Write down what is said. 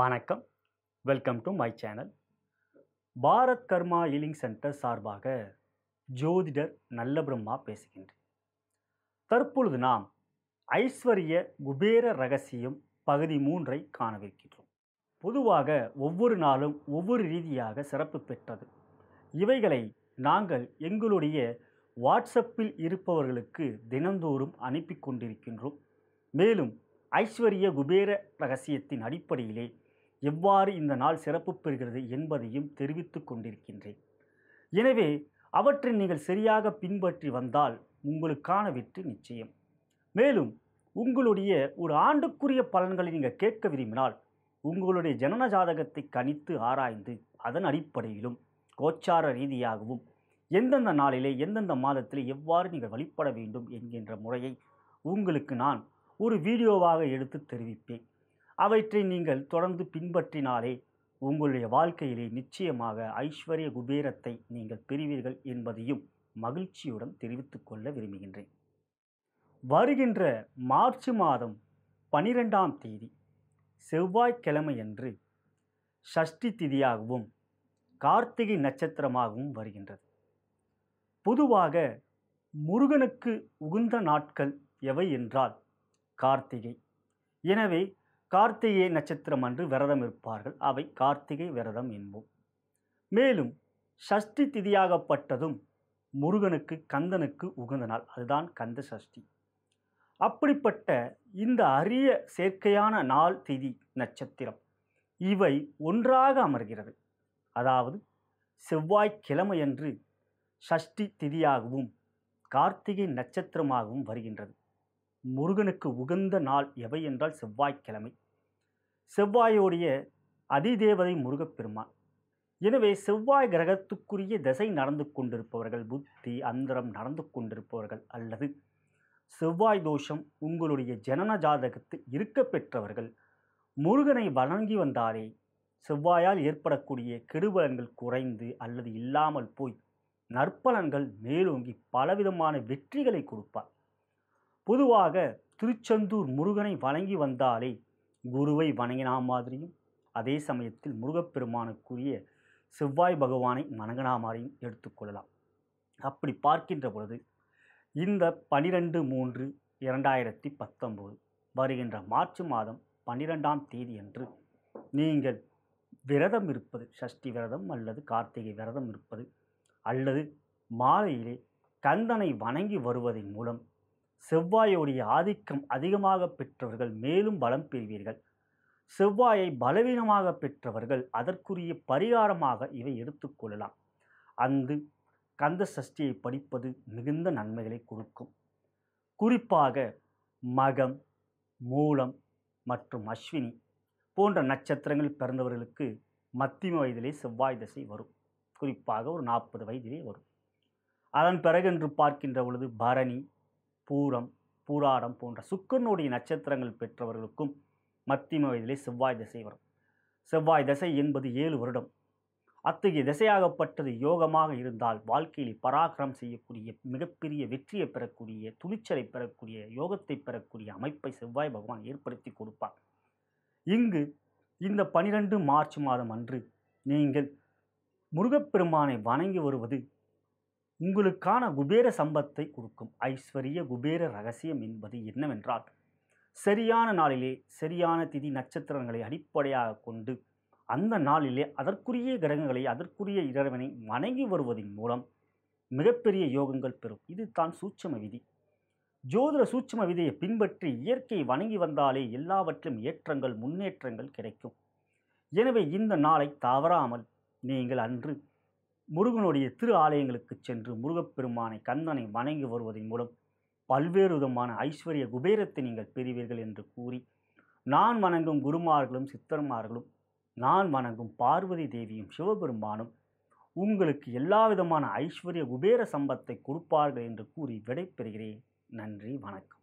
வணக்கம். Welcome to my channel Bharat Karma healing centre சார்பாக ஜோதிடர் நல்ல பிரம்மா பேசுகின்றேன். தற்பொழுது நாம் ஐஸ்வர்ய குபேர ரகசியம் பகுதி மூன்றை காணவிருக்கின்றோம் பொதுவாக ஒவ்வொரு நாளும் ஒவ்வொரு ரீதியாக சிறப்பு பெற்றது. இவைகளை நாங்கள் எங்களுடைய வாட்ஸ்அப்பில் இருப்பவர்களுக்கு தினந்தோறும் அனுப்பி கொண்டிருக்கின்றோம். மேலும் ஐஸ்வர்ய குபேர ரகசியத்தின் அடிப்படையிலே எவ்வாறு இந்த நாள் சிறப்பு பெறுகிறது என்பதையும் தெரிவித்து கொண்டிருக்கின்றேன். எனவே அவற்றை நீங்கள் சரியாக பின்பற்றி வந்தால் உங்களுக்கான வெற்றி நிச்சயம். மேலும் உங்களுடைய ஒரு ஆண்டுக்குரிய பலன்களை நீங்கள் கேட்க விரும்பினால் உங்களுடைய ஜனன ஜாதகத்தை கணித்து ஆராய்ந்து அதன் அடிப்படையிலும் கோச்சார ரீதியாகவும் எந்தெந்த நாளிலே எந்தெந்த மாதத்திலே எவ்வாறு நீங்கள் வழிபட வேண்டும் என்கின்ற முறையை உங்களுக்கு நான் ஒரு வீடியோவாக எடுத்து தெரிவிப்பேன். அவற்றை நீங்கள் தொடர்ந்து பின்பற்றினாலே உங்களுடைய வாழ்க்கையிலே நிச்சயமாக ஐஸ்வர்ய குபேரத்தை நீங்கள் பெறுவீர்கள் என்பதையும் மகிழ்ச்சியுடன் தெரிவித்துக் கொள்ள விரும்புகின்றேன். வருகின்ற மார்ச் மாதம் பனிரெண்டாம் தேதி செவ்வாய்க்கிழமையன்று ஷஷ்டி திதியாகவும் கார்த்திகை நட்சத்திரமாகவும் வருகின்றது. பொதுவாக முருகனுக்கு உகுந்த நாட்கள் எவை என்றால் கார்த்திகை. எனவே கார்த்திகை நட்சத்திரம் அன்று விரதம் இருப்பார்கள். அவை கார்த்திகை விரதம் என்போம். மேலும் சஷ்டி திதியாகப்பட்டதும் முருகனுக்கு கந்தனுக்கு உகந்த நாள். அதுதான் கந்த சஷ்டி. அப்படிப்பட்ட இந்த அரிய சேர்க்கையான நாள் திதி நட்சத்திரம் இவை ஒன்றாக அமர்கிறது. அதாவது செவ்வாய்க்கிழமையன்று சஷ்டி திதியாகவும் கார்த்திகை நட்சத்திரமாகவும் வருகின்றது. முருகனுக்கு உகந்த நாள் எவை என்றால் செவ்வாய்க்கிழமை. செவ்வாயோடைய அதிதேவதை முருகப்பெருமான். எனவே செவ்வாய் கிரகத்துக்குரிய திசை நடந்து கொண்டிருப்பவர்கள் புத்தி அந்தரம் நடந்து கொண்டிருப்பவர்கள் அல்லது செவ்வாய் தோஷம் உங்களுடைய ஜனன ஜாதகத்தில் இருக்க பெற்றவர்கள் முருகனை வணங்கி வந்தாலே செவ்வாயால் ஏற்படக்கூடிய கெடுபலன்கள் குறைந்து அல்லது இல்லாமல் போய் நற்பலன்கள் மேலோங்கி பலவிதமான வெற்றிகளை கொடுப்பார். பொதுவாக திருச்செந்தூர் முருகனை வணங்கி வந்தாலே குருவை வணங்கினா மாதிரியும் அதே சமயத்தில் முருகப்பெருமானுக்குரிய செவ்வாய் பகவானை வணங்கினா மாதிரியும் எடுத்துக்கொள்ளலாம் அப்படி பார்க்கின்ற பொழுது இந்த பனிரெண்டு மூன்று இரண்டாயிரத்தி பத்தொம்போது வருகின்ற மார்ச் மாதம் பன்னிரெண்டாம் தேதி அன்று நீங்கள் விரதம் இருப்பது சஷ்டி விரதம் அல்லது கார்த்திகை விரதம் இருப்பது அல்லது மாலையிலே கந்தனை வணங்கி வருவதன் மூலம் செவ்வாயோடைய ஆதிக்கம் அதிகமாக பெற்றவர்கள் மேலும் பலம் பெறுவீர்கள். செவ்வாயை பலவீனமாக பெற்றவர்கள் அதற்குரிய பரிகாரமாக இவை எடுத்துக்கொள்ளலாம் அந்து கந்த சஷ்டியை படிப்பது மிகுந்த நன்மைகளை கொடுக்கும். குறிப்பாக மகம் மூலம் மற்றும் அஸ்வினி போன்ற நட்சத்திரங்கள் பிறந்தவர்களுக்கு மத்திம வயதிலே செவ்வாய் திசை வரும். குறிப்பாக ஒரு நாற்பது வயதிலே வரும். அதன் பிறகு என்று பார்க்கின்ற பொழுது பரணி பூரம் பூராடம் போன்ற சுக்கரனுடைய நட்சத்திரங்கள் பெற்றவர்களுக்கும் மத்திம வயதிலே செவ்வாய் திசை வரும். செவ்வாய் திசை என்பது ஏழு வருடம். அத்தகைய திசையாகப்பட்டது யோகமாக இருந்தால் வாழ்க்கையில் பராக்கிரம் செய்யக்கூடிய மிகப்பெரிய வெற்றியை பெறக்கூடிய துணிச்சலை பெறக்கூடிய யோகத்தை பெறக்கூடிய அமைப்பை செவ்வாய் பகவான் ஏற்படுத்தி கொடுப்பார். இங்கு இந்த பனிரெண்டு மார்ச் மாதம் அன்று நீங்கள் முருகப்பெருமானை வணங்கி வருவது உங்களுக்கான குபேர சம்பத்தை கொடுக்கும். ஐஸ்வர்ய குபேர ரகசியம் என்பது என்னவென்றால் சரியான நாளிலே சரியான திதி நட்சத்திரங்களை அடிப்படையாக கொண்டு அந்த நாளிலே அதற்குரிய கிரகங்களை அதற்குரிய இறைவனை வணங்கி வருவதன் மூலம் மிகப்பெரிய யோகங்கள் பெறும். இது தான் சூட்சம விதி. ஜோதிட சூட்சம விதியை பின்பற்றி இயற்கை வணங்கி வந்தாலே எல்லாவற்றிலும் ஏற்றங்கள் முன்னேற்றங்கள் கிடைக்கும். எனவே இந்த நாளை தவறாமல் நீங்கள் அன்று முருகனுடைய திரு ஆலயங்களுக்கு சென்று முருகப்பெருமானை கந்தனை வணங்கி வருவதன் மூலம் பல்வேறு விதமான ஐஸ்வர்ய குபேரத்தை நீங்கள் பெறுவீர்கள் என்று கூறி நான் வணங்கும் குருமார்களும் சித்தர்மார்களும் நான் வணங்கும் பார்வதி தேவியும் சிவபெருமானும் உங்களுக்கு எல்லா விதமான ஐஸ்வர்ய குபேர சம்பத்தை கொடுப்பார்கள் என்று கூறி விடைபெறுகிறேன். நன்றி வணக்கம்.